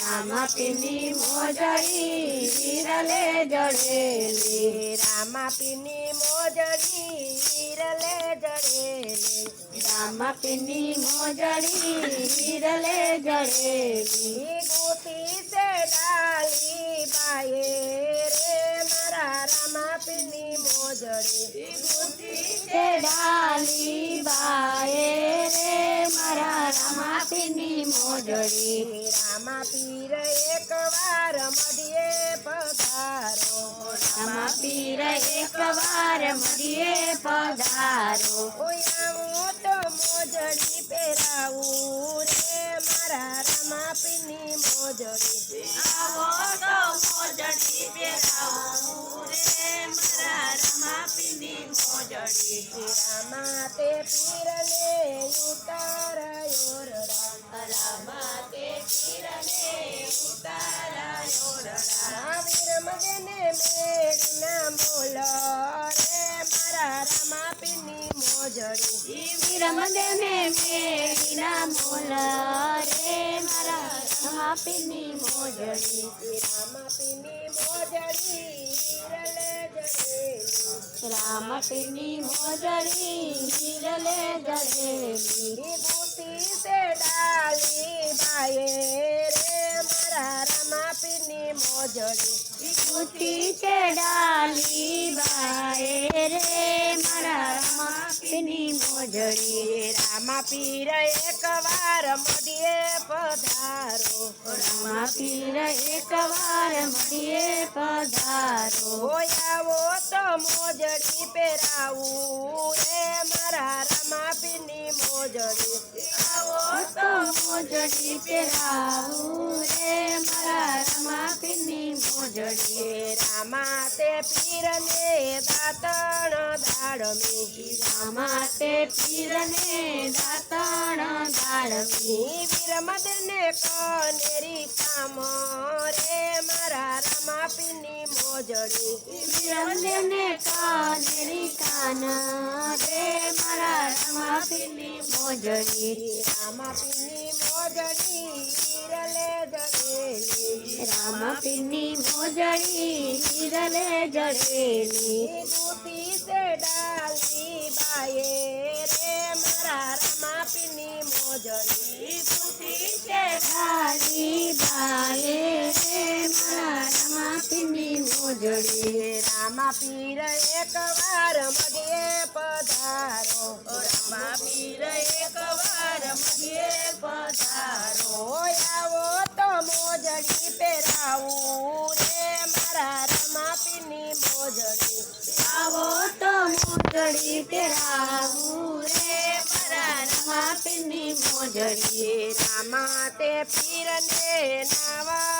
રામાપીની મોજડી વિરલે જડેલી રામાપીની મોજડી હિરલે જડેલી રામાપીની મોજડી વિરલે જડેલી વિભૂતિ સે ડાલી બાએ રે મારા રામાપીની મોજડી તે ડાલી બાએ રે મારા રામાપીની મોજડી રામા પીર એક વાર મઢીએ પધારો. રામા પીર એક વાર મળીએ પધારો. ઓયાવું તો મોજડી પહેરાવું રે. મારા રમા પીની મોજડી. આવો તો મોજડી પહેરાવું રે. મારા મોજડી રામા તે પીરને ઉતારાયો રડા રામા તે પીરને ઉતારાયો રડા વીર મગને મેળના મોલ રે મારા રામા પીરની મોજડી વિરમદેવને મેળીના મોલ રે મારા રામાપીની મોજડી રામા પીરની મોજડી હિરલે જડેલી રામાપીની મોજડી વિરલે જડેલી વિભૂતિ સે ડાલી બાએ રે મારા રામા પીની મોજડી વિભૂતિ છે ડાલી બાએ રે મારા રામાપીની મોજડી રામા પીર એક વાર મઢીએ પધારો. રામા પીર એક વાર મળીએ પધારો. હોયાવો તો મોજડી પહેરાવું રે મારા રામા પીરની મોજડી. આવો તો મોજડી પહેરાવું રે મોજડી રામા તે પીરને દાતણ દાડમી રામા તે પીરને દાતણ દાળવી વીરમદને કનેરી કામ રે મારા રામા પીની મોજડી. વિરમદેવને કનેરી કાન રે મારા રામાપીની મોજડી. રામા પીની મોજડી राम पिन्नी मोजड़ी हिरले जड़ेली। दूती से डाली बाए रे, मरा रामा पिन्नी मोजड़ी दूती से डाली बाए रे, मरा रामा पिन्नी મોજડી રામા પીર એક વાર મઢીએ પધારો રામા પીર એક વાર મળીએ પધારો આવો તો મોજડી પહેરાવું રે મારા રામા પીરની મોજડી આવો તો મોજડી પહેરાવું રે મારા રામાપીની મોજડી રામા તે પીરને નાવાણ કુંડિયા રામા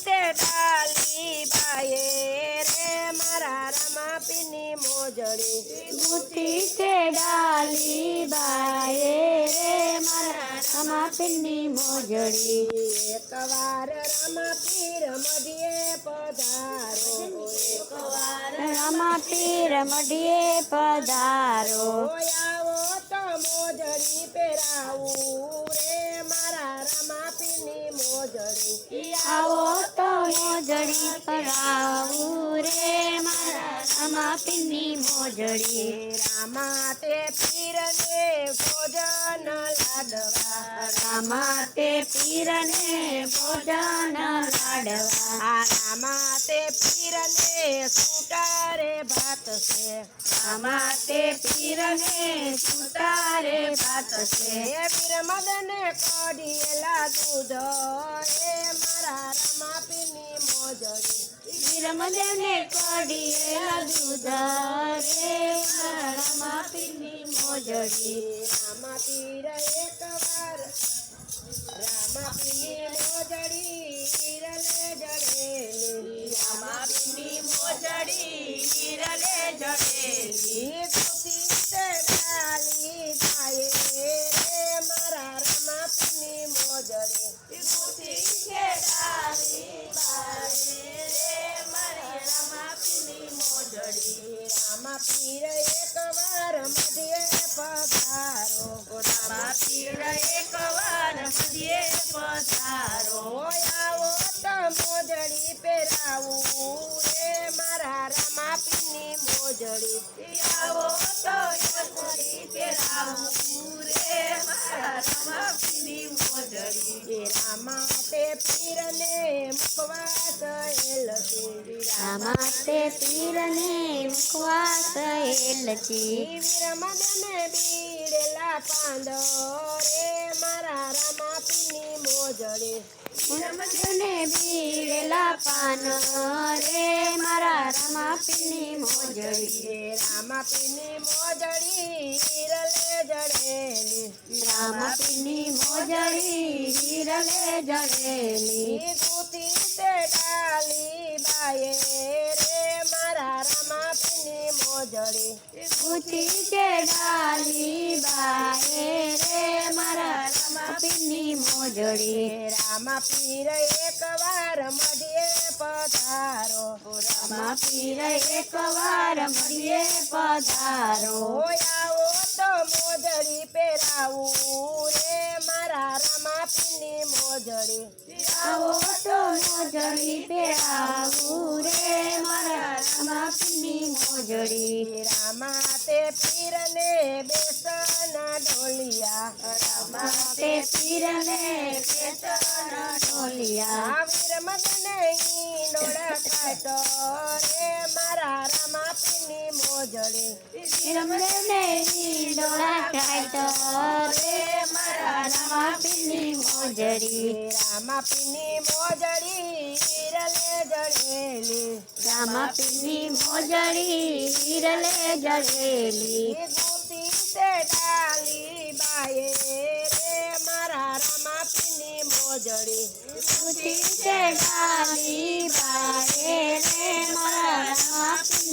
મોજડી બુદ્ધિ છે ડાલી બાએ રે મારા રામાપીની મોજડી એક વાર રામા પીર મધ્યે પધારો એકવાર રામાપીર મઢીએ પધારો આવો તો મોજડી પહેરાવું રે મારા રામા પીરની મોજડી આવો તો મોજડી પરાવું રે મારા રામાપીની મોજડી. રામા તે પીરને ભોજન લાડવા. રામા તે પીરને ભોજન લાડવા. રામા તે પીરને સુટારે ભાત છે. રામા તે પીરને સુટારે ભાત છે. પીર વીર મદને કઢીએલા દૂધ. એ મારા રામા રમદેવને કરીએ દુધારે રામા પીની મોજડી રામા પીર એકવાર રામા પીની મોજડી હીરલે જડેલી. રામા પીની મોજડી જડેલી. પહેરાવું રે મારા રામાપીની મોજડી. આવો તો યશોદી પહેરાવું રે મારા રમાપીની મોજડી. એ રામા તે પીરને મુખવાસ એલસી રામા તે પીરને મુખવાસ એલચી વીરમદને બીડેલા પાંદો રે મારા રામાપીની મોજડી. મને બીડેલા પાન રે મારા રમાપીની મોજડી રે રામાપીની મોજડી હીરલે જડેલી રામાપીની મોજડી હીરલે જડેલી ઈ ગુતી તે ડાલી બાયે રે મારા રામાપીની મોજડી ઊંચી છે ડાલી બાએ રે મારા રમાપીની મોજડી રામા પીર એકવાર મળીએ પધારો. રામા પીર એકવાર મળીએ પધારો. આવો તો મોજડી પહેરાવું રે મારા રામા પીની મોજડી. આવો તો મોજડી પહેરાવું રે મારા રમાપીની મોજડી. રામા તે પીરને બેસના ઢોલિયા. રામા તે પીરને બેસના ઢોલિયા. વીર મગને ઈંડોળા કાટો રે મારા રામા પીની મોજડી મગને ડોળા કાટો રે મારા મોજડી. રામા પીની મોજડી હીરલે રામાપીની મોજડી હીરલે જડેલી. ગોતી તે ડાલી બાયે રે મારા રામા પીની મોજડી. ઊંચી છે ડાલી બાએ રે મારા